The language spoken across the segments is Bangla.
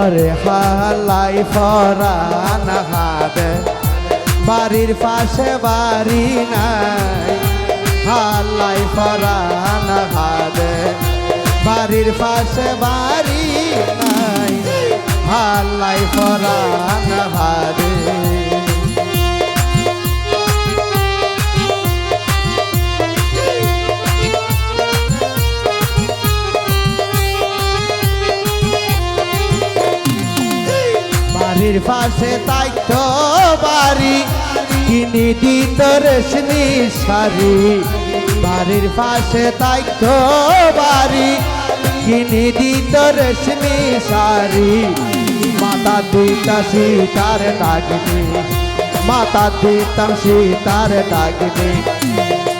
ওরে হালাই ফরান হাতে। বাড়ির পাশে বাড়ি নাই, হালাই ফরান হাতে। বাড়ির পাশে বাড়ি নাই, হালাই ফরান হাদে বাড়ির পাশে তাই তো বাড়ি। কিনে দিত রেশমি শাড়ি। বাড়ির পাশে তাই তো বাড়ি। কিনে দিত রেশমি শাড়ি। মাতা দিতাম সীতার ডাকনি মাতা দিতাম সীতার ডাকনি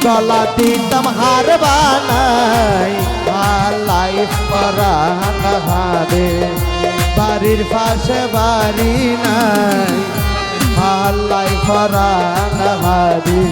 গলা দিতাম হার বানাই। হালাই পরান হারে বাড়ির পাশে বাড়ি নাই। হাল্লাই ফরান হারি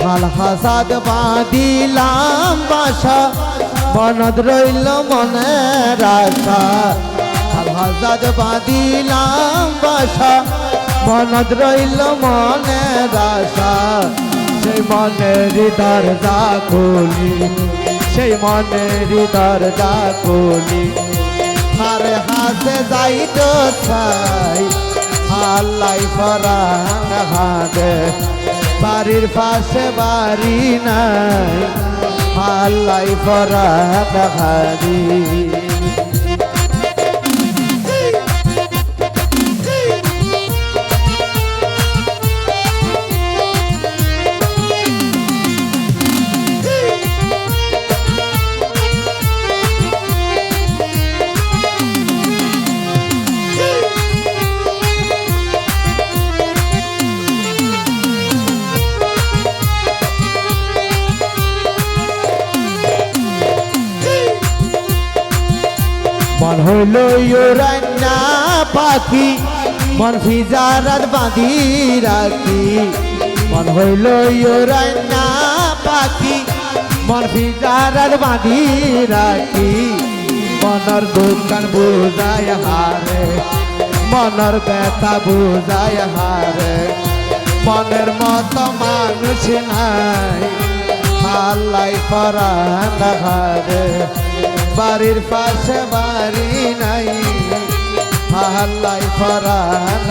হাল হাসাদ বাঁধিলাম বাসা। বনদ রইল মনের আশা হাল হাসাদ বাঁধিলাম বাসা। বনদ রইল মনের আশা সেই মনের দরজা খুলি। সেই মনের দরজা খুলি। হারে হাসে যাই তো ছাই। হাল্লাই ফরান হাদে বাড়ির পাশে বাড়ি নাই হাল্লাই পরা হাদি মন হইল রান্না পাখি, মন ফিজারাত বাঁধি রাখি। মন হইল রান্না পাখি, মন ফিজারাত বাঁধি রাখি। মনর দোকান বুঝায় হারে, মনর ব্যথা বুঝায় হারে। মনের মতো মানুষ নাই। হাল্লাই পরান বাড়ির পাশে বাড়ি নাই আল্লাহ পরান